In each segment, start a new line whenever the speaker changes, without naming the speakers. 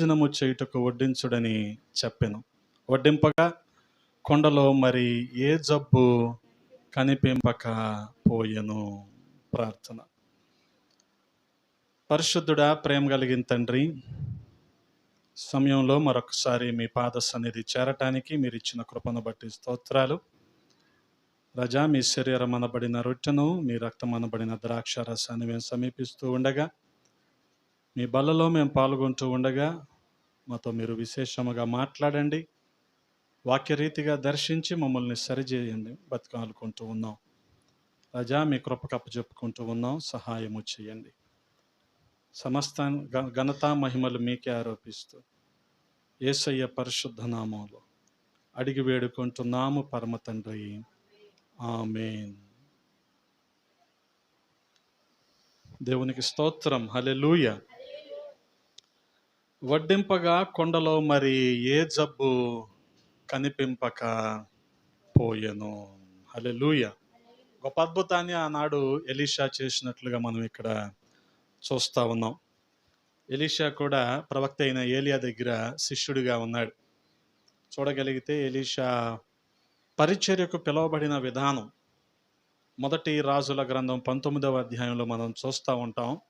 భోజనము చేయుటకు వడ్డించుడని చెప్పాను. వడ్డింపగా కొండలో మరి ఏ జబ్బు కనిపింపక పోయెను ప్రార్థన. పరిశుద్ధుడా ప్రేమ కలిగిన తండ్రి సమయంలో మరొకసారి మీ పాద సన్నిధి చేరటానికి మీరు ఇచ్చిన కృపను బట్టి స్తోత్రాలు. రజా మీ శరీరం అనబడిన రొట్టెను మీ రక్తం అనబడిన ద్రాక్ష రసాన్ని మేము సమీపిస్తూ ఉండగా మీ బలలో మేము పాల్గొంటూ ఉండగా మాతో మీరు విశేషముగా మాట్లాడండి. వాక్యరీతిగా దర్శించి మమ్మల్ని సరిచేయండి. బతుకాలనుకుంటూ ఉన్నాం. రజా మీ కృపకప్ప చెప్పుకుంటూ ఉన్నాం. సహాయము చేయండి. సమస్త గ- ఘనత మహిమలు మీకే ఆరోపిస్తూ ఏసయ్య పరిశుద్ధ నామంలో అడిగి వేడుకుంటున్నాము పరమ తండ్రి. ఆమెన్. దేవునికి స్తోత్రం. హలెలూయ వడ్డింపగా కొండలో మరి ఏ జబ్బు కనిపింపక పోయెను. లూయ గొప్ప అద్భుతాన్ని ఆనాడు ఎలీషా చేసినట్లుగా మనం ఇక్కడ చూస్తూ ఉన్నాం. ఎలీషా కూడా ప్రవక్త అయిన ఏలియా దగ్గర శిష్యుడిగా ఉన్నాడు. చూడగలిగితే ఎలీషా పరిచర్యకు పిలువబడిన విధానం. మొదటి రాజుల గ్రంథం పంతొమ్మిదవ అధ్యాయంలో మనం చూస్తూ ఉంటాం.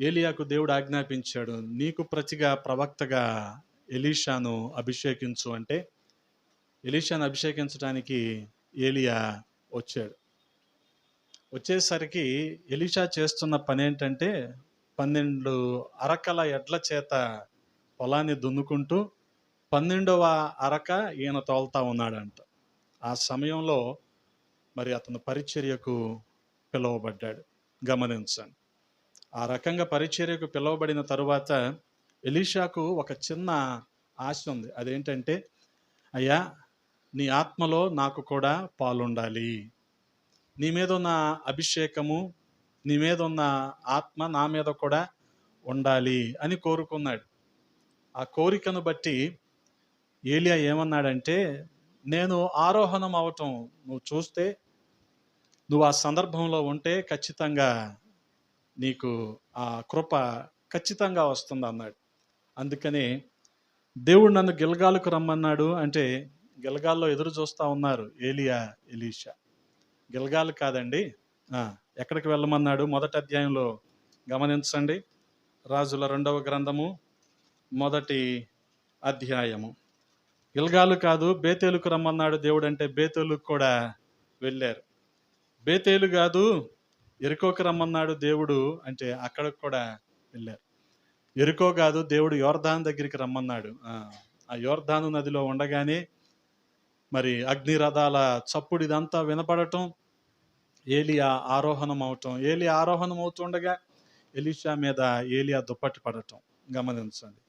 ఏలియాకు దేవుడు ఆజ్ఞాపించాడు నీకు ప్రతిగా ప్రవక్తగా ఎలీషాను అభిషేకించు అంటే ఎలీషాను అభిషేకించడానికి ఏలియా వచ్చాడు. వచ్చేసరికి ఎలీషా చేస్తున్న పని ఏంటంటే పన్నెండు అరకల ఎడ్ల చేత పొలాన్ని దున్నుకుంటూ పన్నెండవ అరక ఈయన తోలుతా ఉన్నాడంట. ఆ సమయంలో మరి అతను పరిచర్యకు పిలువబడ్డాడు. గమనించండి. ఆ రకంగా పరిచర్యకు పిలువబడిన తరువాత ఎలీషాకు ఒక చిన్న ఆశ ఉంది. అదేంటంటే అయ్యా నీ ఆత్మలో నాకు కూడా పాలుండాలి. నీ మీద ఉన్న అభిషేకము నీ మీద ఉన్న ఆత్మ నా మీద కూడా ఉండాలి అని కోరుకున్నాడు. ఆ కోరికను బట్టి ఏలియా ఏమన్నాడంటే నేను ఆరోహణం అవటం. నువ్వు చూస్తే నువ్వు ఆ సందర్భంలో ఉంటే ఖచ్చితంగా నీకు ఆ కృప ఖచ్చితంగా వస్తుంది అన్నాడు. అందుకని దేవుడు నన్ను గిల్గాలకు రమ్మన్నాడు అంటే గిల్గాల్లో ఎదురు చూస్తూ ఉన్నారు ఏలియా ఎలీషా. గిల్గాల్ కాదండి. ఎక్కడికి వెళ్ళమన్నాడు? మొదటి అధ్యాయంలో గమనించండి. రాజుల రెండవ గ్రంథము మొదటి అధ్యాయము. గిల్గాలు కాదు బేతేలుకు రమ్మన్నాడు దేవుడు అంటే బేతేలుకు కూడా వెళ్ళారు. బేతేలు కాదు ఎరుకోకి రమ్మన్నాడు దేవుడు అంటే అక్కడికి కూడా వెళ్ళారు. ఎరుకో కాదు దేవుడు యోర్ధాన్ దగ్గరికి రమ్మన్నాడు. ఆ, యోర్ధాను నదిలో ఉండగానే మరి అగ్ని రథాల చప్పుడు ఇదంతా వినపడటం ఏలియా ఆరోహణం అవటం ఏలి ఆరోహణం అవుతుండగా ఎలీషా మీద ఏలియా దుప్పటి పడటం గమనించండి.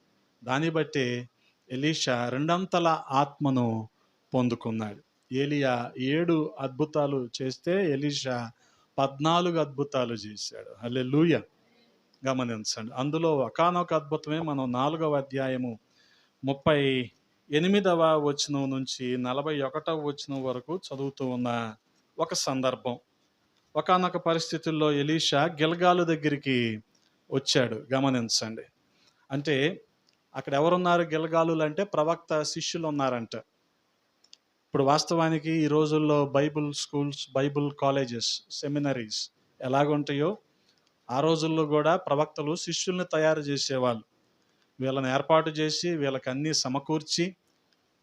దాన్ని బట్టి ఎలీషా రెండంతల ఆత్మను పొందుకున్నాడు. ఏలియా ఏడు అద్భుతాలు చేస్తే ఎలీషా పద్నాలుగు అద్భుతాలు చేశాడు. అల్లే లూయ గమనించండి. అందులో ఒకానొక అద్భుతమే మనం నాలుగవ అధ్యాయము ముప్పై ఎనిమిదవ వచనం నుంచి నలభై ఒకటవ వచనం వరకు చదువుతూ ఉన్న ఒక సందర్భం. ఒకానొక పరిస్థితుల్లో ఎలీషా గిల్గాలు దగ్గరికి వచ్చాడు. గమనించండి. అంటే అక్కడ ఎవరున్నారు? గిల్గాలులు అంటే ప్రవక్త శిష్యులు ఉన్నారంట. ఇప్పుడు వాస్తవానికి ఈ రోజుల్లో Bible schools Bible colleges seminaries ఎలాగుంటాయో ఆ రోజుల్లో కూడా ప్రవక్తలు శిష్యుల్ని తయారు చేసేవాళ్ళు. వీళ్ళని ఏర్పాటు చేసి వీళ్ళకి అన్నీ సమకూర్చి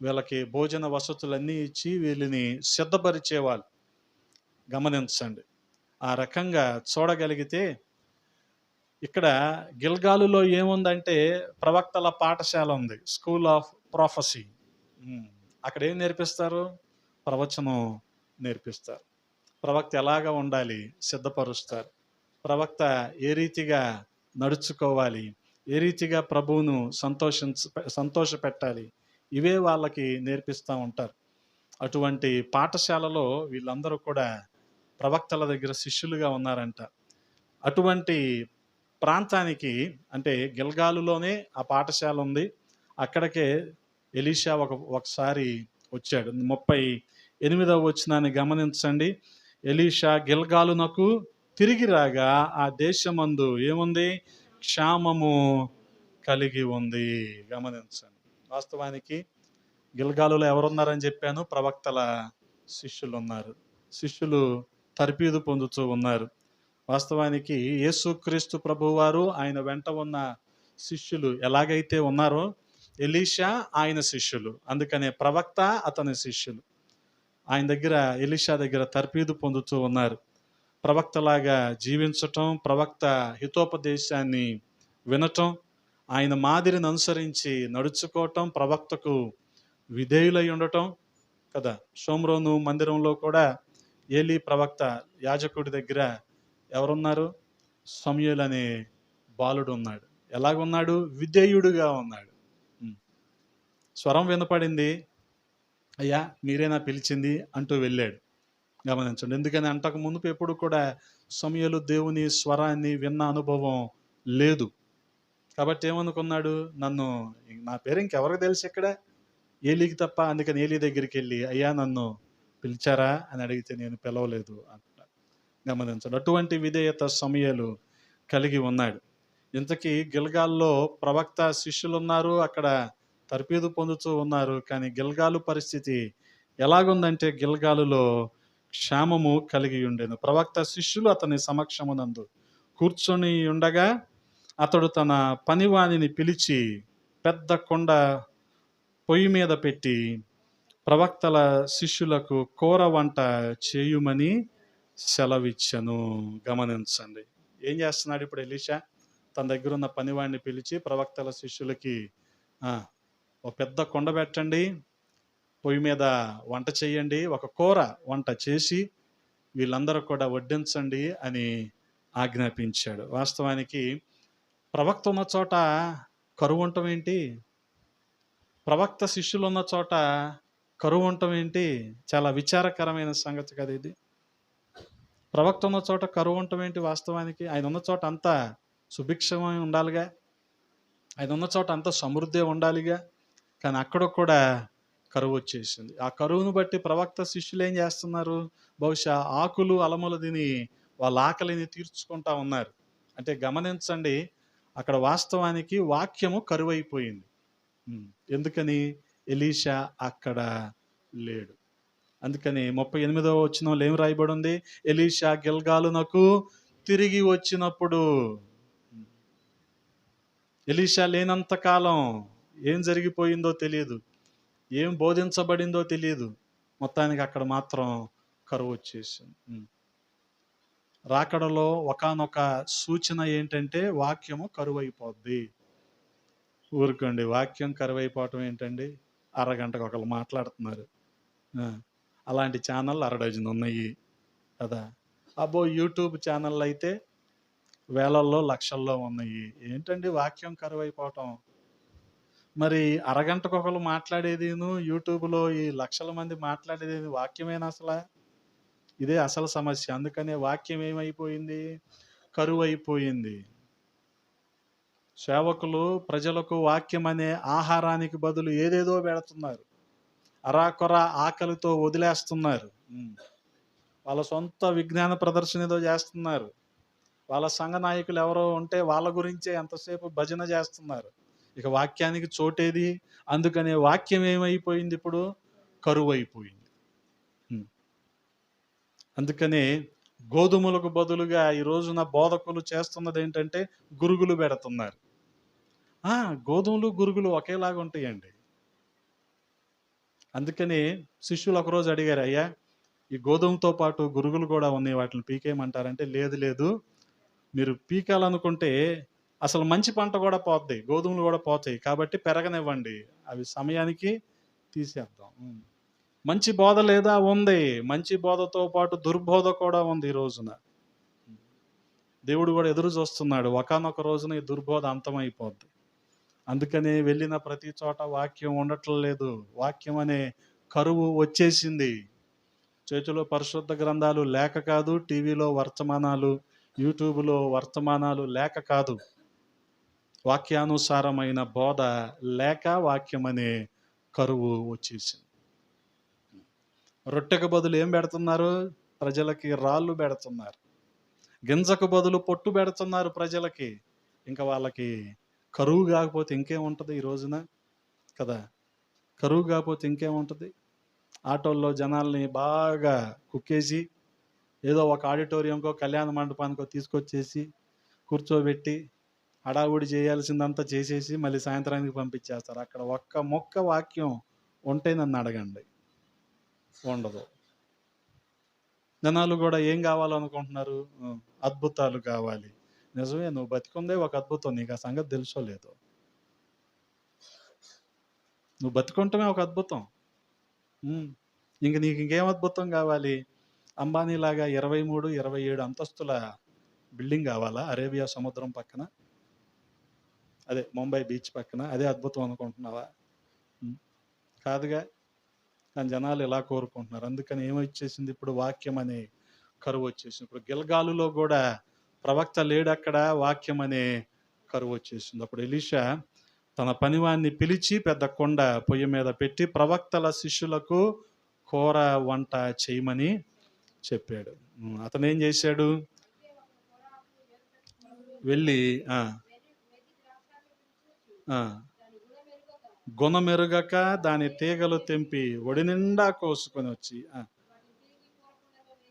వీళ్ళకి భోజన వసతులన్నీ ఇచ్చి వీళ్ళని సిద్ధపరిచేవాళ్ళు. గమనించండి. ఆ రకంగా చూడగలిగితే ఇక్కడ గిల్గాలులో ఏముందంటే ప్రవక్తల పాఠశాల ఉంది. School of prophecy. అక్కడ ఏం నేర్పిస్తారు? ప్రవచనం నేర్పిస్తారు. ప్రవక్త ఎలాగ ఉండాలి? సిద్ధపరుస్తారు. ప్రవక్త ఏ రీతిగా నడుచుకోవాలి? ఏ రీతిగా ప్రభువును సంతోషించ సంతోష పెట్టాలి ఇవే వాళ్ళకి నేర్పిస్తూ ఉంటారు. అటువంటి పాఠశాలలో వీళ్ళందరూ కూడా ప్రవక్తల దగ్గర శిష్యులుగా ఉన్నారంట. అటువంటి ప్రాంతానికి అంటే గిల్గాలులోనే ఆ పాఠశాల ఉంది. అక్కడికే ఎలీషా ఒక ఒకసారి వచ్చాడు. ముప్పై ఎనిమిదవ వచ్చినాన్ని గమనించండి. ఎలీషా గిల్గాలునకు తిరిగి రాగా ఆ దేశమందు ఏముంది? క్షామము కలిగి ఉంది. గమనించండి. వాస్తవానికి గిల్గాలులో ఎవరున్నారని చెప్పాను? ప్రవక్తల శిష్యులు ఉన్నారు శిష్యులు తర్పీదు పొందుతూ ఉన్నారు. వాస్తవానికి యేసుక్రీస్తు ప్రభువారు ఆయన వెంట ఉన్న శిష్యులు ఎలాగైతే ఉన్నారో ఎలీషా ఆయన శిష్యులు. అందుకనే ప్రవక్త అతని శిష్యులు. ఆయన దగ్గర ఎలీషా దగ్గర తర్పీదు పొందుతూ ఉన్నారు. ప్రవక్తలాగా జీవించటం ప్రవక్త హితోపదేశాన్ని వినటం ఆయన మాదిరిని అనుసరించి నడుచుకోవటం ప్రవక్తకు విధేయులై ఉండటం కదా. సోమరోను మందిరంలో కూడా ఏలి ప్రవక్త యాజకుడి దగ్గర ఎవరున్నారు? సమయలు అనే బాలుడు ఉన్నాడు. ఎలాగున్నాడు? విధేయుడుగా ఉన్నాడు. స్వరం వినపడింది. అయ్యా! మీరేనా పిలిచింది? అంటూ వెళ్ళాడు. గమనించండి ఎందుకని అంతకు మునుపు ఎప్పుడు కూడా సమయలు దేవుని స్వరాన్ని విన్న అనుభవం లేదు. కాబట్టి ఏమనుకున్నాడు? నన్ను నా పేరు ఇంకెవరికి తెలుసు ఇక్కడ? ఏలికి తప్ప అందుకని ఏలి దగ్గరికి వెళ్ళి అయ్యా నన్ను పిలిచారా? అని అడిగితే నేను పిలవలేదు అంటున్నాడు. గమనించండి అటువంటి విధేయత సమయాలు కలిగి ఉన్నాడు. ఇంతకీ గిల్గాల్లో ప్రవక్త శిష్యులు ఉన్నారు అక్కడ తర్పీదు పొందుతూ ఉన్నారు. కానీ గిల్గాలు పరిస్థితి ఎలాగుందంటే గిల్గాలులో క్షామము కలిగి ఉండేను. ప్రవక్త శిష్యులు అతని సమక్షమునందు కూర్చొని ఉండగా అతడు తన పనివాణిని పిలిచి పెద్ద కొండ పొయ్యి మీద పెట్టి ప్రవక్తల శిష్యులకు కూర వంట చేయుమని సెలవిచ్చను. గమనించండి. ఏం చేస్తున్నాడు ఇప్పుడు ఎలీషా? తన దగ్గర ఉన్న పనివాడిని పిలిచి ప్రవక్తల శిష్యులకి ఒక పెద్ద కొండ పెట్టండి పొయ్యి మీద వంట చేయండి ఒక కూర వంట చేసి వీళ్ళందరూ కూడా వడ్డించండి అని ఆజ్ఞాపించాడు. వాస్తవానికి ప్రవక్త ఉన్న చోట కరువు ఉండటం ఏంటి? ప్రవక్త శిష్యులు ఉన్న చోట కరువు ఉండటం ఏంటి? చాలా విచారకరమైన సంగతి కదా ఇది. ప్రవక్త ఉన్న చోట కరువు ఉండటం ఏంటి వాస్తవానికి? ఆయన ఉన్న చోట అంతా సుభిక్షమై ఉండాలిగా? ఆయన ఉన్న చోట అంతా సమృద్ధి ఉండాలిగా? కానీ అక్కడ కూడా కరువు వచ్చేసింది. ఆ కరువును బట్టి ప్రవక్త శిష్యులు ఏం చేస్తున్నారు? బహుశా ఆకులు అలములు తిని వాళ్ళ ఆకలిని తీర్చుకుంటా ఉన్నారు. అంటే గమనించండి అక్కడ వాస్తవానికి వాక్యము కరువైపోయింది. ఎందుకని? ఎలీషా అక్కడ లేడు. అందుకని ముప్పై ఎనిమిదవ వచ్చిన ఏం రాయబడి ఉంది ఎలీషా గిల్గాలునకు తిరిగి వచ్చినప్పుడు. ఎలీషా లేనంత కాలం ఏం జరిగిపోయిందో తెలియదు. ఏం బోధించబడిందో తెలియదు. మొత్తానికి అక్కడ మాత్రం కరువు వచ్చేసింది. రాకడలో ఒకానొక సూచన ఏంటంటే వాక్యము కరువైపోద్ది. ఊరుకోండి వాక్యం కరువైపోవటం ఏంటండి? అరగంటకు ఒకరు మాట్లాడుతున్నారు. అలాంటి ఛానల్ అరడజన్ ఉన్నాయి కదా. అబ్బో యూట్యూబ్ ఛానల్ అయితే వేలల్లో లక్షల్లో ఉన్నాయి. ఏంటండి వాక్యం కరువైపోవటం? మరి అరగంటకు ఒకరు మాట్లాడేదిను? యూట్యూబ్లో ఈ లక్షల మంది మాట్లాడేది వాక్యమేనా అసలు? ఇదే అసలు సమస్య. అందుకనే వాక్యం ఏమైపోయింది? కరువు అయిపోయింది సేవకులు ప్రజలకు వాక్యం అనే ఆహారానికి బదులు ఏదేదో పెడుతున్నారు. అరాకొర ఆకలితో వదిలేస్తున్నారు. వాళ్ళ సొంత విజ్ఞాన ప్రదర్శన ఏదో చేస్తున్నారు. వాళ్ళ సంఘ నాయకులు ఎవరో ఉంటే వాళ్ళ గురించే ఎంతసేపు భజన చేస్తున్నారు. ఇక వాక్యానికి చోటేది? అందుకనే వాక్యం ఏమైపోయింది ఇప్పుడు? కరువు అయిపోయింది అందుకనే గోధుమలకు బదులుగా ఈ రోజున బోధకులు చేస్తున్నది ఏంటంటే గురుగులు పెడుతున్నారు. గోధుమలు గురుగులు ఒకేలాగా ఉంటాయండి. అందుకని శిష్యులు ఒకరోజు అడిగారు అయ్యా ఈ గోధుమతో పాటు గురుగులు కూడా ఉన్నాయి వాటిని పీకేయమంటారంటే లేదు లేదు. మీరు పీకాలనుకుంటే అసలు మంచి పంట కూడా పోద్ది గోధుమలు కూడా పోతాయి కాబట్టి పెరగనివ్వండి. అవి సమయానికి తీసేద్దాం. మంచి బోధ లేదా ఉంది? మంచి బోధతో పాటు దుర్బోధ కూడా ఉంది ఈ రోజున. దేవుడు కూడా ఎదురు చూస్తున్నాడు. ఒకనొక రోజున ఈ దుర్బోధ అంతమైపోద్ది. అందుకని వెళ్ళిన ప్రతి చోట వాక్యం ఉండటం లేదు వాక్యం అనే కరువు వచ్చేసింది. చేతిలో పరిశుద్ధ గ్రంథాలు లేక కాదు టీవీలో వర్తమానాలు యూట్యూబ్లో వర్తమానాలు లేక కాదు. వాక్యానుసారమైన బోధ లేక వాక్యం అనే కరువు వచ్చేసింది. రొట్టెకు బదులు ఏం పెడుతున్నారు? ప్రజలకి రాళ్ళు పెడుతున్నారు. గింజకు బదులు పొట్టు పెడుతున్నారు ప్రజలకి. ఇంకా వాళ్ళకి కరువు కాకపోతే ఇంకేముంటుంది ఈ రోజున? కదా కరువు కాకపోతే ఇంకేముంటుంది ఆటోల్లో జనాల్ని బాగా కుక్కేసి ఏదో ఒక ఆడిటోరియంకో కళ్యాణ మండపానికో తీసుకొచ్చేసి కూర్చోబెట్టి హడావుడి చేయాల్సిందంతా చేసేసి మళ్ళీ సాయంత్రానికి పంపించేస్తారు. అక్కడ ఒక్క మొక్క వాక్యం ఉంటే నన్ను అడగండి. ఉండదు. జనాలు కూడా ఏం కావాలనుకుంటున్నారు? అద్భుతాలు కావాలి. నిజమే నువ్వు బతికుందే ఒక అద్భుతం. నీకు ఆ సంగతి తెలుసో లేదు. నువ్వు బతుకుంటమే ఒక అద్భుతం. ఇంక నీకు ఇంకేం అద్భుతం కావాలి? అంబానీలాగా ఇరవై మూడు ఇరవై ఏడు అంతస్తుల బిల్డింగ్ కావాలా? అరేబియా సముద్రం పక్కన? అదే ముంబై బీచ్ పక్కన అదే అద్భుతం అనుకుంటున్నావా? కాదుగా కానీ జనాలు ఇలా కోరుకుంటున్నారు. అందుకని ఏమొచ్చేసింది ఇప్పుడు వాక్యం అనే కరువు వచ్చేసింది. ఇప్పుడు గిల్గాలులో కూడా ప్రవక్త లేడు అక్కడ వాక్యం అనే కరువు వచ్చేసింది. అప్పుడు ఎలీషా తన పనివాన్ని పిలిచి పెద్ద కొండ పొయ్యి మీద పెట్టి ప్రవక్తల శిష్యులకు కూర వంట చేయమని చెప్పాడు. అతనేం అతను ఏం చేశాడు? వెళ్ళి గుణమెరుగక దాని తీగలు తెంపి ఒడి నిండా కోసుకొని వచ్చి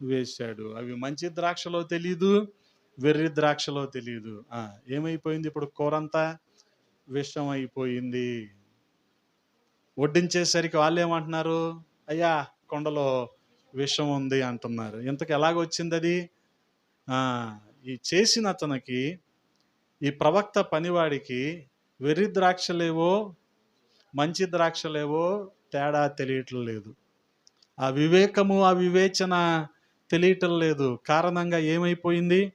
వేశాడు. అవి మంచి ద్రాక్షలో తెలీదు వెర్రి ద్రాక్షలో తెలీదు. ఏమైపోయింది ఇప్పుడు కూరంతా? విషం అయిపోయింది వడ్డించేసరికి వాళ్ళు ఏమంటున్నారు అయ్యా కొండలో విషం ఉంది అంటున్నారు. ఇంతకు ఎలాగొచ్చింది అది ఈ చేసిన అతనికి ఈ ప్రవక్త పనివాడికి వెర్రి ద్రాక్షలేవో మంచి ద్రాక్షలేవో తేడా తెలియటం లేదు. ఆ వివేకము ఆ వివేచన తెలియటం లేదు. కారణంగా ఏమైపోయింది?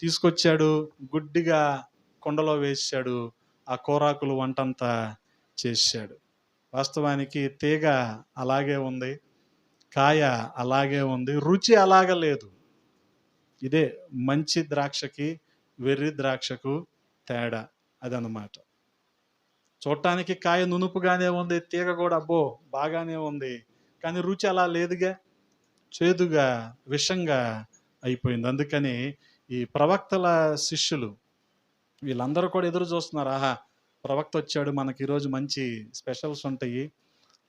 తీసుకొచ్చాడు గుడ్డిగా కొండలో వేసాడు ఆ కోరాకులు వంటంతా చేశాడు. వాస్తవానికి తీగ అలాగే ఉంది కాయ అలాగే ఉంది రుచి అలాగ లేదు. ఇదే మంచి ద్రాక్షకి వెర్రి ద్రాక్షకు తేడా. అదనమాట చూడటానికి కాయ నునుపుగానే ఉంది తీగ కూడా అబ్బో బాగానే ఉంది. కానీ రుచి అలా లేదుగా చేదుగా విషంగా అయిపోయింది. అందుకని ఈ ప్రవక్తల శిష్యులు వీళ్ళందరూ కూడా ఎదురు చూస్తున్నారు. ఆహా ప్రవక్త వచ్చాడు మనకి ఈరోజు మంచి స్పెషల్స్ ఉంటాయి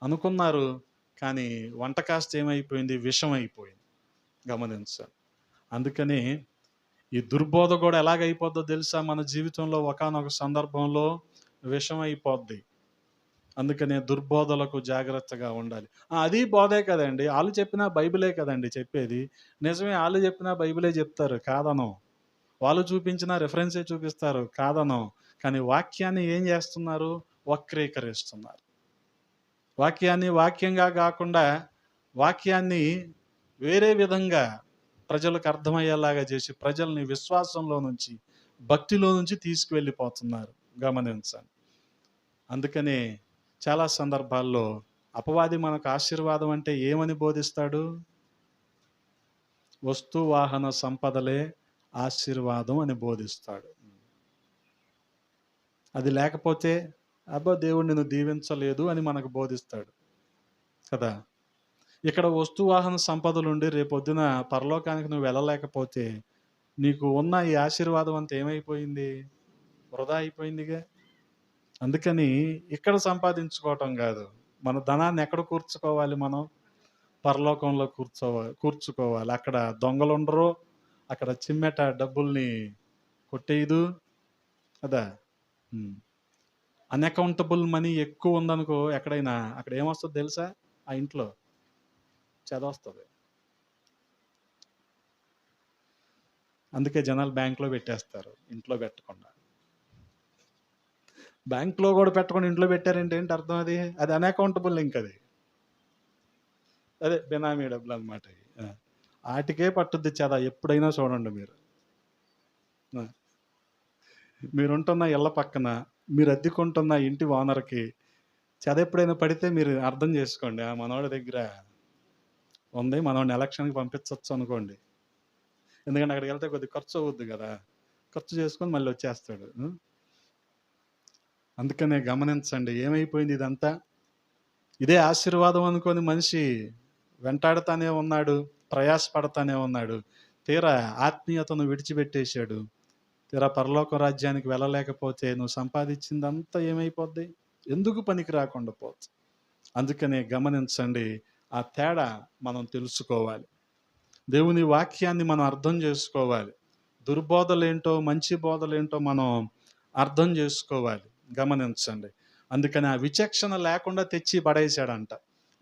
అనుకున్నారు. కానీ వంట కాస్త ఏమైపోయింది? విషం అయిపోయింది. గమనించాలి అందుకని ఈ దుర్బోధ కూడా ఎలాగైపోద్దో తెలుసా? మన జీవితంలో ఒకానొక సందర్భంలో విషమైపోద్ది అందుకనే దుర్బోధలకు జాగ్రత్తగా ఉండాలి. అది బోధే కదండి. వాళ్ళు చెప్పినా బైబిలే కదండి చెప్పేది. నిజమే వాళ్ళు చెప్పినా బైబిలే చెప్తారు. కాదను. వాళ్ళు చూపించిన రెఫరెన్సే చూపిస్తారు. కాదను. కానీ వాక్యాన్ని ఏం చేస్తున్నారు? వక్రీకరిస్తున్నారు. వాక్యాన్ని వాక్యంగా కాకుండా వాక్యాన్ని వేరే విధంగా ప్రజలకు అర్థమయ్యేలాగా చేసి ప్రజల్ని విశ్వాసంలో నుంచి భక్తిలో నుంచి తీసుకువెళ్ళిపోతున్నారు. గమనించండి. అందుకనే చాలా సందర్భాల్లో అపవాది మనకు ఆశీర్వాదం అంటే ఏమని బోధిస్తాడు? వస్తు వాహన సంపదలే ఆశీర్వాదం అని బోధిస్తాడు. అది లేకపోతే అబ్బా దేవుడు నిన్ను దీవించలేదు అని మనకు బోధిస్తాడు. కదా? ఇక్కడ వస్తు వాహన సంపదలు ఉండి రేపొద్దున పరలోకానికి నువ్వు వెళ్ళలేకపోతే నీకు ఉన్న ఈ ఆశీర్వాదం అంత ఏమైపోయింది? వృధా అయిపోయిందిగా. అందుకని ఇక్కడ సంపాదించుకోవటం కాదు. మన ధనాన్ని ఎక్కడ కూర్చుకోవాలి మనం? పరలోకంలో కూర్చోవాలి కూర్చుకోవాలి. అక్కడ దొంగలు ఉండరు అక్కడ చిమ్మెట డబ్బుల్ని కొట్టేయదు. కదా? అన్అకౌంటబుల్ మనీ ఎక్కువ ఉందనుకో ఎక్కడైనా అక్కడ ఏమొస్తుంది తెలుసా? ఆ ఇంట్లో. చదవస్తుంది. అందుకే జనాలు బ్యాంక్లో పెట్టేస్తారు ఇంట్లో పెట్టకుండా. బ్యాంక్లో కూడా పెట్టకుండా ఇంట్లో పెట్టారంటే ఏంటి అర్థం అది? అది అన్అకౌంటబుల్ ఇంక అది. అదే బినామీ డబ్బులు అనమాట వాటికే పట్టుద్ది చదా ఎప్పుడైనా చూడండి మీరు. మీరుంటున్న ఇళ్ళ పక్కన మీరు అద్దెకుంటున్న ఇంటి ఓనర్కి చెద ఎప్పుడైనా పడితే మీరు అర్థం చేసుకోండి ఆ మనవాడి దగ్గర. ఉంది. మనం ఎలక్షన్కి పంపించవచ్చు అనుకోండి. ఎందుకంటే అక్కడికి వెళ్తే కొద్ది ఖర్చు అవుద్ది కదా. ఖర్చు చేసుకొని మళ్ళీ వచ్చేస్తాడు. అందుకనే గమనించండి. ఏమైపోయింది ఇదంతా? ఇదే ఆశీర్వాదం అనుకొని మనిషి వెంటాడుతానే ఉన్నాడు ప్రయాసపడతానే ఉన్నాడు. తీరా ఆత్మీయతను విడిచిపెట్టేశాడు. తీరా పరలోక రాజ్యానికి వెళ్ళలేకపోతే నువ్వు సంపాదించిందంతా ఏమైపోద్ది? ఎందుకు పనికి రాకుండా పోవచ్చు? అందుకనే గమనించండి. ఆ తేడా మనం తెలుసుకోవాలి. దేవుని వాక్యాన్ని మనం అర్థం చేసుకోవాలి. దుర్బోధలేంటో మంచి బోధలేంటో మనం అర్థం చేసుకోవాలి. గమనించండి. అందుకని ఆ విచక్షణ లేకుండా తెచ్చి పడేశాడంట.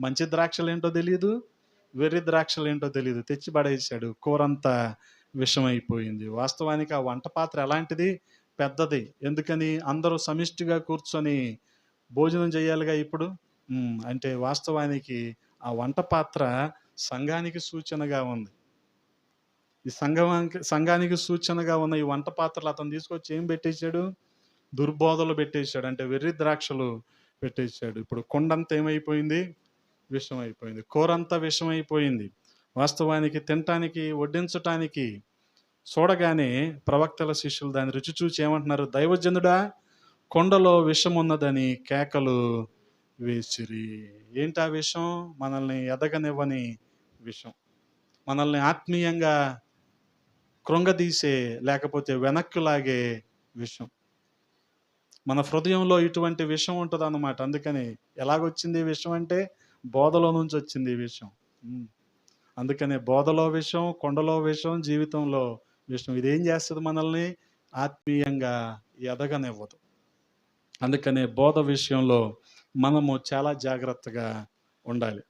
మంచి ద్రాక్షలు ఏంటో తెలియదు వెర్రి ద్రాక్షలు ఏంటో తెలియదు తెచ్చి పడేశాడు. కూరంతా విషమైపోయింది. వాస్తవానికి ఆ వంట పాత్ర ఎలాంటిది? పెద్దది. ఎందుకని? అందరూ సమిష్టిగా కూర్చొని భోజనం చేయాలిగా ఇప్పుడు? అంటే వాస్తవానికి ఆ వంట పాత్ర సంఘానికి సూచనగా ఉంది. ఈ సంఘానికి సంఘానికి సూచనగా ఉన్న ఈ వంట పాత్రలు అతను తీసుకొచ్చి ఏం పెట్టేశాడు? దుర్బోధలు పెట్టేశాడు. అంటే వెర్రి ద్రాక్షలు పెట్టేశాడు. ఇప్పుడు కొండంతా ఏమైపోయింది? విషం అయిపోయింది కూరంతా విషం అయిపోయింది వాస్తవానికి తినటానికి వడ్డించటానికి చూడగానే ప్రవక్తల శిష్యులు దాని రుచి చూచి ఏమంటున్నారు? దైవజనుడా కొండలో విషం ఉన్నదని కేకలు వేసిరి. ఏంటి ఆ విషయం మనల్ని ఎదగనివ్వని విషయం మనల్ని ఆత్మీయంగా కృంగదీసే లేకపోతే వెనక్కి లాగే విషయం మన హృదయంలో ఇటువంటి విషం ఉంటుంది అన్నమాట అందుకని ఎలాగొచ్చింది విషయం అంటే బోధలో నుంచి వచ్చింది ఈ విషయం అందుకనే బోధలో విషయం కొండలో విషం జీవితంలో విషయం ఇదేం చేస్తుంది మనల్ని? ఆత్మీయంగా ఎదగనివ్వదు. అందుకనే బోధ విషయంలో మనము చాలా జాగ్రత్తగా ఉండాలి.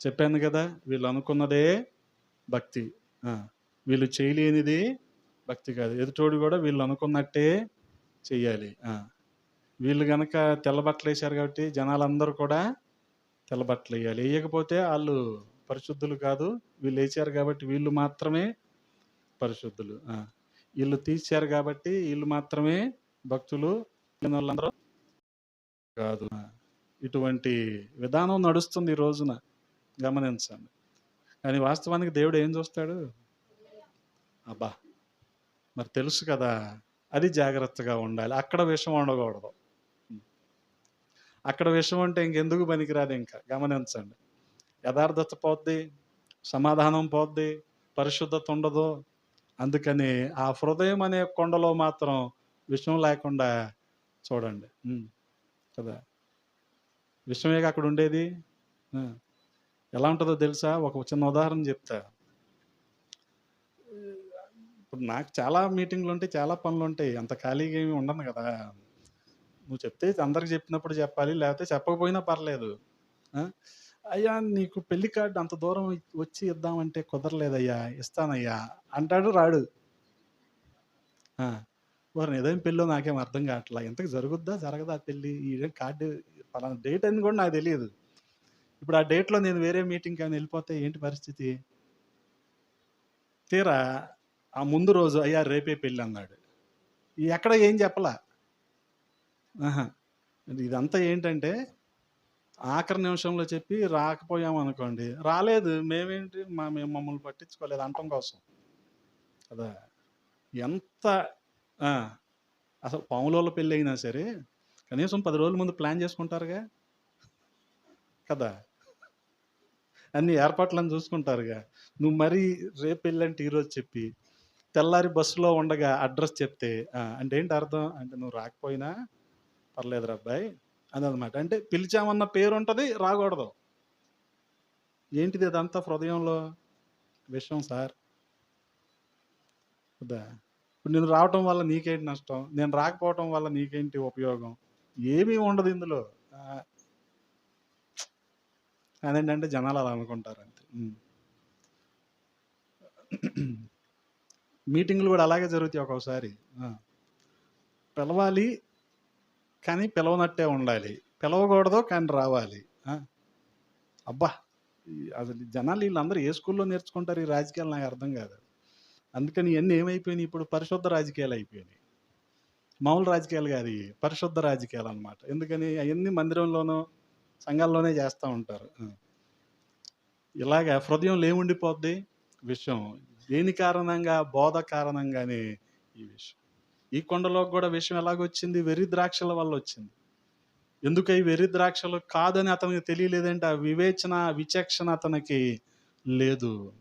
చెప్పాను కదా వీళ్ళు అనుకున్నదే భక్తి. వీళ్ళు చేయలేనిది భక్తి కాదు. ఎదుటోడు కూడా వీళ్ళు అనుకున్నట్టే చెయ్యాలి. వీళ్ళు కనుక తెల్లబట్టలు వేశారు కాబట్టి జనాలందరూ కూడా తెల్లబట్టలు వేయాలి. వేయకపోతే వాళ్ళు పరిశుద్ధులు కాదు. వీళ్ళు వేసారు కాబట్టి వీళ్ళు మాత్రమే పరిశుద్ధులు. వీళ్ళు తీశారు కాబట్టి వీళ్ళు మాత్రమే భక్తులు. వాళ్ళందరూ కాదు ఇటువంటి విధానం నడుస్తుంది ఈ రోజున. గమనించండి. కానీ వాస్తవానికి దేవుడు ఏం చూస్తాడు? అబ్బా! మరి తెలుసు కదా అది జాగ్రత్తగా ఉండాలి. అక్కడ విషం ఉండకూడదు. అక్కడ విషం అంటే ఇంకెందుకు పనికిరాదు ఇంకా? గమనించండి. యథార్థత పోద్ది సమాధానం పోద్ది పరిశుద్ధత ఉండదు. అందుకని ఆ హృదయం అనే కొండలో మాత్రం విషయం లేకుండా చూడండి. కదా? విషమేగా అక్కడ ఉండేది. ఎలా ఉంటుందో తెలుసా? ఒక చిన్న ఉదాహరణ చెప్తా. ఇప్పుడు నాకు చాలా మీటింగ్లు ఉంటాయి చాలా పనులు ఉంటాయి. అంత ఖాళీగా ఏమి ఉండను కదా. నువ్వు చెప్తే అందరికి చెప్పినప్పుడు చెప్పాలి లేకపోతే చెప్పకపోయినా పర్లేదు. అయ్యా నీకు పెళ్ళి కార్డు అంత దూరం వచ్చి ఇద్దామంటే కుదరలేదయ్యా ఇస్తానయ్యా అంటాడు రాడు. వారిని ఏదైనా పెళ్ళో నాకేం అర్థం కావట్లా? ఇంతకు జరుగుద్దా? జరగదా పెళ్ళి? ఈ కార్డు పలానా డేట్ అని కూడా నాకు తెలియదు. ఇప్పుడు ఆ డేట్లో నేను వేరే మీటింగ్కి అని వెళ్ళిపోతే ఏంటి పరిస్థితి? తీరా ఆ ముందు రోజు అయ్యా రేపే పెళ్ళి అన్నాడు. ఎక్కడ ఏం చెప్పలా? ఇదంతా ఏంటంటే ఆఖరి నిమిషంలో చెప్పి రాకపోయాం అనుకోండి. రాలేదు మేమేంటి మా మేము మమ్మల్ని పట్టించుకోలేదు అంటం కోసం. కదా ఎంత అసలు పాముల పెళ్ళి అయినా సరే కనీసం పది రోజుల ముందు ప్లాన్ చేసుకుంటారుగా? కదా? అన్ని ఏర్పాట్లను చూసుకుంటారుగా. నువ్వు మరీ రేపు వెళ్ళంటే ఈరోజు చెప్పి తెల్లారి బస్సులో ఉండగా అడ్రస్ చెప్తే అంటే ఏంటి అర్థం? అంటే నువ్వు రాకపోయినా పర్లేదు అబ్బాయి అని అనమాట అంటే పిలిచామన్న పేరు ఉంటుంది రాకూడదు. ఏంటిది అదంతా హృదయంలో? విషయం సార్. కదా? ఇప్పుడు నేను రావటం వల్ల నీకేంటి నష్టం? నేను రాకపోవటం వల్ల నీకేంటి ఉపయోగం? ఏమీ ఉండదు ఇందులో. అదేంటంటే జనాలు అలా అనుకుంటారు అంతే. మీటింగ్లు కూడా అలాగే జరుగుతాయి ఒక్కోసారి. పిలవాలి కానీ పిలవనట్టే ఉండాలి. పిలవకూడదు కానీ రావాలి. అబ్బా అసలు జనాలు వీళ్ళందరూ ఏ స్కూల్లో నేర్చుకుంటారు ఈ రాజకీయాలు నాకు అర్థం కాదు. అందుకని ఇవన్నీ ఏమైపోయినాయి ఇప్పుడు? పరిశుద్ధ రాజకీయాలు అయిపోయినాయి. మామూలు రాజకీయాలు కాదు పరిశుద్ధ రాజకీయాలు అన్నమాట. ఎందుకని? అవన్నీ మందిరంలోనూ సంఘాల్లోనే చేస్తూ ఉంటారు. ఇలాగా హృదయం లేముండిపోద్ది విషయం. దేని కారణంగా? బోధ కారణంగానే ఈ విషయం. ఈ కొండలో కూడా విషయం ఎలాగొచ్చింది? వెర్రి ద్రాక్షల వల్ల వచ్చింది. ఎందుకు ఈ వెర్రి ద్రాక్షలు కాదని అతనికి తెలియలేదంటే ఆ వివేచన విచక్షణ అతనికి లేదు.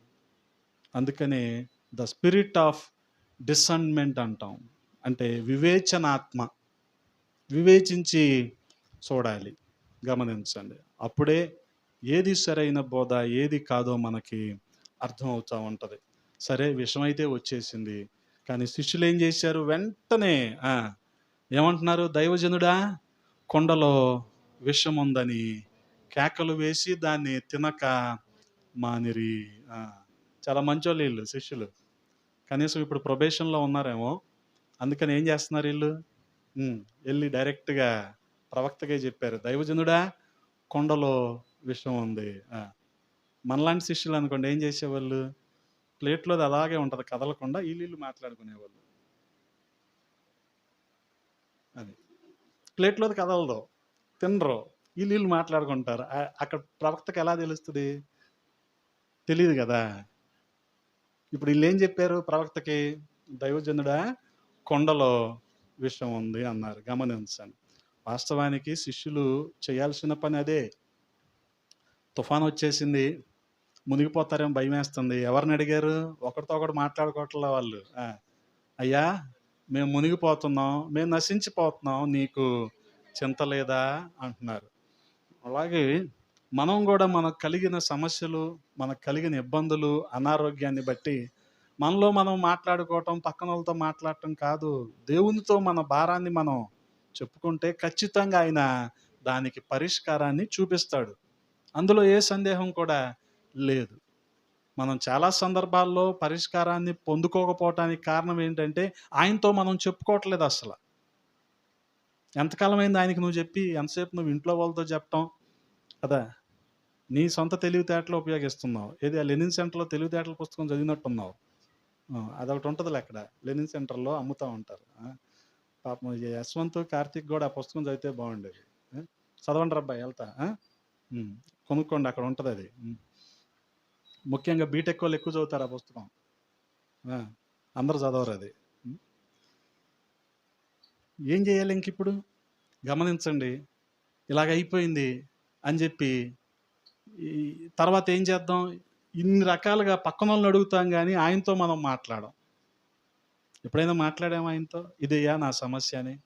అందుకనే ద స్పిరిట్ ఆఫ్ డిసన్మెంట్ అంటాం. అంటే వివేచనాత్మ వివేచించి చూడాలి గమనించండి. అప్పుడే ఏది సరైన బోధ ఏది కాదో మనకి అర్థమవుతూ ఉంటుంది. సరే విషమైతే వచ్చేసింది. కానీ శిష్యులు ఏం చేశారు? వెంటనే ఏమంటున్నారు? దైవజనుడా కొండలో విషం ఉందని కేకలు వేసి దాన్ని తినక మానిరి. చాలా మంచోళ్ళు వీళ్ళు శిష్యులు. కనీసం ఇప్పుడు ప్రొబేషన్లో ఉన్నారేమో. అందుకని ఏం చేస్తున్నారు వీళ్ళు? వెళ్ళి డైరెక్ట్గా ప్రవక్తగా చెప్పారు. దైవజనుడా కొండలో విషయం ఉంది. మనలాంటి శిష్యులు అనుకోండి ఏం చేసేవాళ్ళు? ప్లేట్లో అలాగే ఉంటుంది కదలకుండా వీళ్ళు మాట్లాడుకునేవాళ్ళు. అది. ప్లేట్లో కదలదు తినరు వీళ్ళు మాట్లాడుకుంటారు. అక్కడ ప్రవక్తకు ఎలా తెలుస్తుంది? తెలియదు కదా. ఇప్పుడు వీళ్ళు ఏం చెప్పారు ప్రవక్తకి? దైవజనుడా కొండలో విషయం ఉంది అన్నారు. గమనించండి. వాస్తవానికి శిష్యులు చేయాల్సిన పని అదే. తుఫాన్ వచ్చేసింది. మునిగిపోతారేమో భయం వేస్తుంది. ఎవరిని అడిగారు? ఒకరితో ఒకడు మాట్లాడుకోవట్లే వాళ్ళు. అయ్యా మేము మునిగిపోతున్నాం. మేము నశించిపోతున్నాం. నీకు చింత లేదా? అంటున్నారు. అలాగే మనం కూడా మనకు కలిగిన సమస్యలు మనకు కలిగిన ఇబ్బందులు అనారోగ్యాన్ని బట్టి మనలో మనం మాట్లాడుకోవటం పక్కన వాళ్ళతో మాట్లాడటం కాదు. దేవునితో మన భారాన్ని మనం చెప్పుకుంటే ఖచ్చితంగా ఆయన దానికి పరిష్కారాన్ని చూపిస్తాడు. అందులో ఏ సందేహం కూడా లేదు. మనం చాలా సందర్భాల్లో పరిష్కారాన్ని పొందుకోకపోవటానికి కారణం ఏంటంటే ఆయనతో మనం చెప్పుకోవట్లేదు అసలు. ఎంతకాలమైంది ఆయనకి నువ్వు చెప్పి ఎంతసేపు నువ్వు ఇంట్లో వాళ్ళతో చెప్పటం? కదా నీ సొంత తెలివితేటలు ఉపయోగిస్తున్నావు. ఏది ఆ లెనిన్ సెంటర్లో తెలివితేటల పుస్తకం చదివినట్టున్నావు. అదొకటి ఉంటుందిలే అక్కడ. లెనిన్ సెంటర్లో అమ్ముతూ ఉంటారు. పాపం యశ్వంత్ కార్తీక్ కూడా ఆ పుస్తకం చదివితే బాగుండేది. చదవండి రబ్బాయి వెళ్తా. కొనుక్కోండి అక్కడ ఉంటుంది అది. ముఖ్యంగా బీటెక్ వాళ్ళు ఎక్కువ చదువుతారు ఆ పుస్తకం. అందరు అందరూ చదవరు అది. ఏం చేయాలి ఇంక ఇప్పుడు? గమనించండి. ఇలాగ అయిపోయింది అని చెప్పి ఈ తర్వాత ఏం చేద్దాం? ఇన్ని రకాలుగా పక్కన వాళ్ళని అడుగుతాం కానీ ఆయనతో మనం మాట్లాడం. ఎప్పుడైనా మాట్లాడాము ఆయనతో? ఇదయ్యా నా సమస్య అని.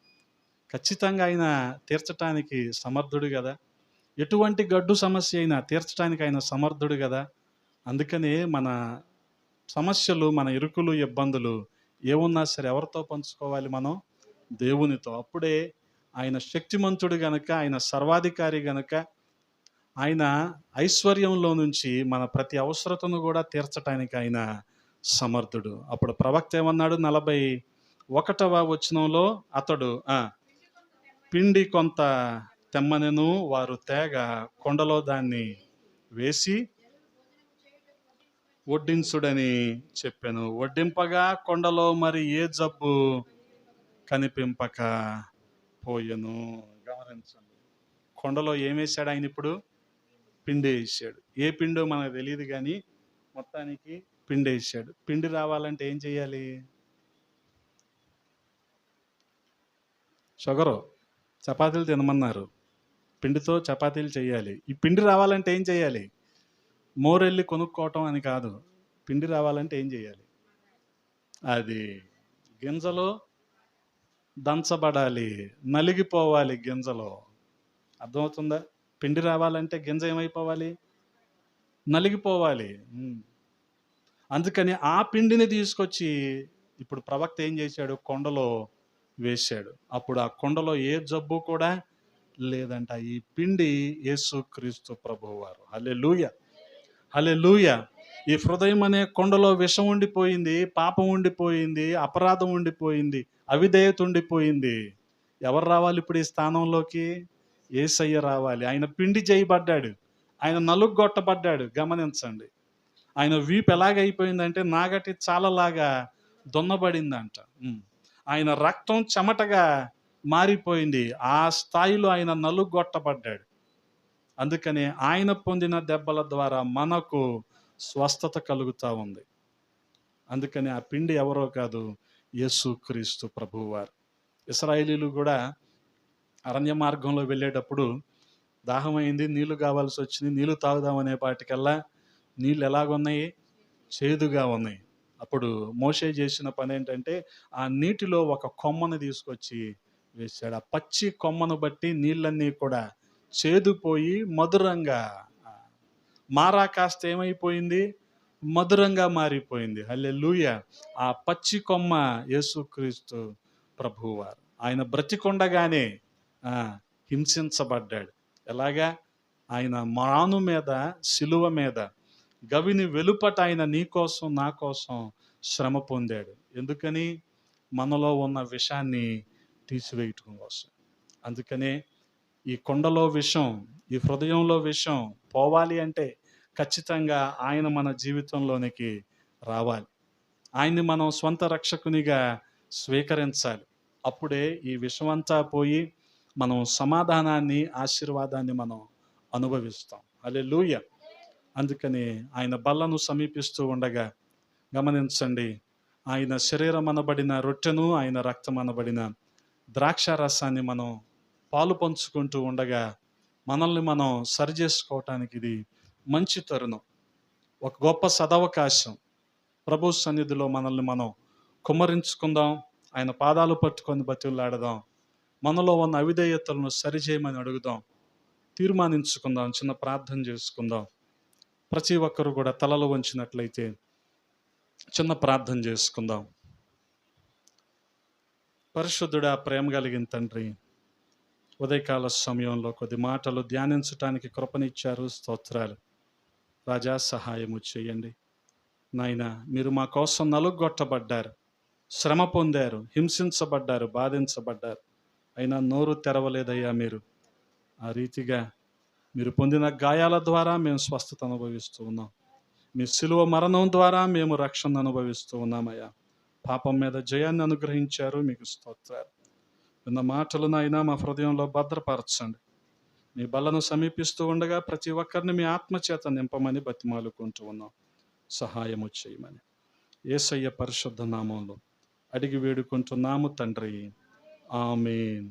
ఖచ్చితంగా ఆయన తీర్చడానికి సమర్థుడు కదా. ఎటువంటి గడ్డు సమస్య అయినా తీర్చడానికి ఆయన సమర్థుడు కదా. అందుకనే మన సమస్యలు మన ఇరుకులు ఇబ్బందులు ఏమున్నా సరే ఎవరితో పంచుకోవాలి మనం? దేవునితో. అప్పుడే ఆయన శక్తిమంతుడు గనక ఆయన సర్వాధికారి గనక ఆయన ఐశ్వర్యంలో నుంచి మన ప్రతి అవసరతను కూడా తీర్చడానికి ఆయన సమర్థుడు. అప్పుడు ప్రవక్త ఏమన్నాడు? నలభై ఒకటవ వచనంలో అతడు పిండి కొంత తెమ్మనెను వారు తేగ కొండలో దాన్ని వేసి వడ్డించుడని చెప్పాను. వడ్డింపగా కొండలో మరి ఏ జబ్బు కనిపింపక పోయెను? గమనించండి. కొండలో ఏమేశాడు ఆయన ఇప్పుడు? పిండి వేసాడు ఏ పిండో మనకు తెలియదు కానీ మొత్తానికి పిండి వేసాడు పిండి రావాలంటే ఏం చేయాలి? షుగరు చపాతీలు తినమన్నారు. పిండితో చపాతీలు చేయాలి. ఈ పిండి రావాలంటే ఏం చేయాలి? మోరెళ్ళి కొనుక్కోవటం అని కాదు. పిండి రావాలంటే ఏం చేయాలి? అది గింజలో దంచబడాలి. నలిగిపోవాలి గింజలో. అర్థమవుతుందా? పిండి రావాలంటే గింజ ఏమైపోవాలి? నలిగిపోవాలి. అందుకని ఆ పిండిని తీసుకొచ్చి ఇప్పుడు ప్రవక్త ఏం చేశాడు? కొండలో వేశాడు. అప్పుడు ఆ కొండలో ఏ జబ్బు కూడా లేదంట. ఈ పిండి యేసుక్రీస్తు ప్రభువారు హలే లూయ హలే లూయ ఈ హృదయం అనే కొండలో విషం ఉండిపోయింది పాపం ఉండిపోయింది అపరాధం ఉండిపోయింది అవిధేయత ఉండిపోయింది. ఎవరు రావాలి ఇప్పుడు ఈ స్థానంలోకి? ఏసయ్య రావాలి. ఆయన పిండి చేయబడ్డాడు. ఆయన నలుగొట్టబడ్డాడు గమనించండి. ఆయన వీపు ఎలాగైపోయిందంటే నాగటి చాలలాగా దున్నబడిందంట. ఆయన రక్తం చెమటగా మారిపోయింది. ఆ స్థాయిలో ఆయన నలుగొట్టబడ్డాడు అందుకని ఆయన పొందిన దెబ్బల ద్వారా మనకు స్వస్థత కలుగుతూ ఉంది. అందుకని ఆ పిండి ఎవరో కాదు యేసుక్రీస్తు ప్రభువారు. ఇస్రాయేలీలు కూడా అరణ్య మార్గంలో వెళ్ళేటప్పుడు దాహమైంది నీళ్ళు కావాల్సి వచ్చింది నీళ్ళు తాగుదామనే పాటికల్లా నీళ్ళు ఎలాగున్నాయి? చేదుగా ఉన్నాయి. అప్పుడు మోసే చేసిన పని ఏంటంటే ఆ నీటిలో ఒక కొమ్మను తీసుకొచ్చి వేశాడు. ఆ పచ్చి కొమ్మను బట్టి నీళ్ళన్నీ కూడా చేదుపోయి మధురంగా మారా కాస్త ఏమైపోయింది? మధురంగా మారిపోయింది. హల్లెలూయ! ఆ పచ్చి కొమ్మ యేసుక్రీస్తు ప్రభువారు. ఆయన బ్రతికొండగానే హింసించబడ్డాడు. ఎలాగా? ఆయన మాను మీద సిలువ మీద గవిని వెలుపట ఆయన నీ కోసం నా కోసం శ్రమ పొందాడు. ఎందుకని? మనలో ఉన్న విషాన్ని తీసివేయటం కోసం. అందుకనే ఈ కొండలో విషం ఈ హృదయంలో విషం పోవాలి అంటే ఖచ్చితంగా ఆయన మన జీవితంలోనికి రావాలి. ఆయన్ని మనం స్వంత రక్షకునిగా స్వీకరించాలి. అప్పుడే ఈ విషమంతా పోయి మనం సమాధానాన్ని ఆశీర్వాదాన్ని మనం అనుభవిస్తాం. అలే అందుకని ఆయన బల్లను సమీపిస్తూ ఉండగా గమనించండి. ఆయన శరీరం అనబడిన రొట్టెను ఆయన రక్తం అనబడిన ద్రాక్ష రసాన్ని మనం పాలు పంచుకుంటూ ఉండగా మనల్ని మనం సరి చేసుకోవటానికి ఇది మంచి తరుణం. ఒక గొప్ప సదవకాశం. ప్రభు సన్నిధిలో మనల్ని మనం కుమ్మరించుకుందాం. ఆయన పాదాలు పట్టుకొని బతిలాడదాం. మనలో ఉన్న అవిధేయతలను సరిచేయమని అడుగుదాం. తీర్మానించుకుందాం. చిన్న ప్రార్థన చేసుకుందాం. ప్రతి ఒక్కరు కూడా తలలు వంచినట్లయితే చిన్న ప్రార్థన చేసుకుందాం. పరిశుద్ధుడా ప్రేమ కలిగిన తండ్రి ఉదయకాల సమయంలో కొద్ది మాటలు ధ్యానించటానికి కృపనిచ్చారు. స్తోత్రాలు. రాజా సహాయము చేయండి. నాయన మీరు మా కోసం నలుగొట్టబడ్డారు. శ్రమ పొందారు. హింసించబడ్డారు. బాధించబడ్డారు. అయినా నోరు తెరవలేదయ్యా మీరు. ఆ రీతిగా మీరు పొందిన గాయాల ద్వారా మేము స్వస్థత అనుభవిస్తూ ఉన్నాం. మీ సిలువ మరణం ద్వారా మేము రక్షణ అనుభవిస్తూ ఉన్నామయ్యా. పాపం మీద జయాన్ని అనుగ్రహించారు మీకు స్తోత్రాలు. విన్న మాటలు నాయనా మా హృదయంలో భద్రపరచండి. మీ బలను సమీపిస్తూ ఉండగా ప్రతి ఒక్కరిని మీ ఆత్మచేత నింపమని బతిమాలుకుంటూ ఉన్నాం. సహాయము చేయమని. ఏసయ్య పరిశుద్ధ నామంలో అడిగి వేడుకుంటున్నాము తండ్రి. ఆమెన్